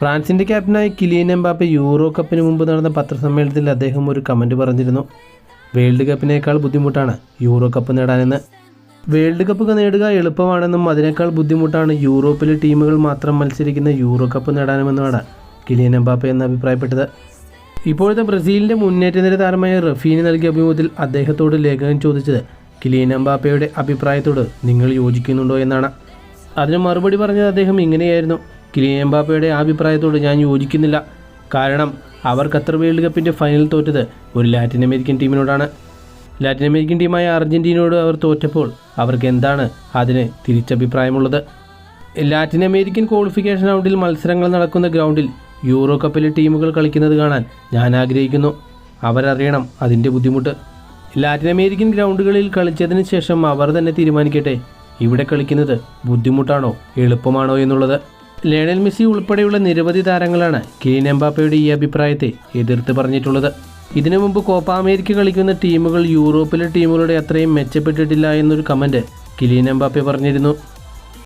ഫ്രാൻസിന്റെ ക്യാപ്റ്റനായ Kylian Mbappe Euro കപ്പിന് മുമ്പ് നടന്ന പത്രസമ്മേളനത്തിൽ അദ്ദേഹം ഒരു കമന്റ് പറഞ്ഞിരുന്നു. വേൾഡ് കപ്പിനേക്കാൾ ബുദ്ധിമുട്ടാണ് യൂറോ കപ്പ് നേടാനെന്ന്. വേൾഡ് കപ്പ് നേടുക എളുപ്പമാണെന്നും അതിനേക്കാൾ ബുദ്ധിമുട്ടാണ് യൂറോപ്പിലെ ടീമുകൾ മാത്രം മത്സരിക്കുന്ന യൂറോ കപ്പ് നേടാനുമെന്നുമാണ് കിലിയൻ എംബാപ്പെ എന്ന് അഭിപ്രായപ്പെട്ടത്. ഇപ്പോഴത്തെ ബ്രസീലിന്റെ മുന്നേറ്റ നിര താരമായ റഫീന് നൽകിയ അഭിമുഖത്തിൽ അദ്ദേഹത്തോട് ലേഖകൻ ചോദിച്ചത് കിലിയൻ എംബാപ്പയുടെ അഭിപ്രായത്തോട് നിങ്ങൾ യോജിക്കുന്നുണ്ടോ? എന്നാണ്. അതിന് മറുപടി പറഞ്ഞത് അദ്ദേഹം ഇങ്ങനെയായിരുന്നു കിലിയൻ എംബാപ്പയുടെ അഭിപ്രായത്തോട് ഞാൻ യോജിക്കുന്നില്ല. കാരണം അവർ ഖത്തർ വേൾഡ് കപ്പിന്റെ ഫൈനൽ തോറ്റത് ഒരു ലാറ്റിൻ അമേരിക്കൻ ടീമിനോടാണ്. ലാറ്റിൻ അമേരിക്കൻ ടീമായ അർജന്റീനയോട് അവർ തോറ്റപ്പോൾ അവർക്ക് എന്താണ് അതിന് തിരിച്ചഭിപ്രായമുള്ളത്? ലാറ്റിൻ അമേരിക്കൻ ക്വാളിഫിക്കേഷൻ റൗണ്ടിൽ മത്സരങ്ങൾ നടക്കുന്ന ഗ്രൗണ്ടിൽ യൂറോ കപ്പിലെ ടീമുകൾ കളിക്കുന്നത് കാണാൻ ഞാൻ ആഗ്രഹിക്കുന്നു. അവരറിയണം അതിന്റെ ബുദ്ധിമുട്ട്. ലാറ്റിൻ അമേരിക്കൻ ഗ്രൗണ്ടുകളിൽ കളിച്ചതിന് ശേഷം അവർ തന്നെ തീരുമാനിക്കട്ടെ. ഇവിടെ കളിക്കുന്നത് ബുദ്ധിമുട്ടാണോ എളുപ്പമാണോ എന്നുള്ളത്. ലയണൽ മെസ്സി ഉൾപ്പെടെയുള്ള നിരവധി താരങ്ങളാണ് കിലിൻ എംബാപ്പയുടെ ഈ അഭിപ്രായത്തെ എതിർത്ത് പറഞ്ഞിട്ടുള്ളത്. ഇതിനു മുമ്പ് കോപ്പ അമേരിക്ക കളിക്കുന്ന ടീമുകൾ യൂറോപ്പിലെ ടീമുകളുടെ അത്രയും മെച്ചപ്പെട്ടിട്ടില്ല എന്നൊരു കമന്റ് കിലിൻ എംബാപ്പെ പറഞ്ഞിരുന്നു.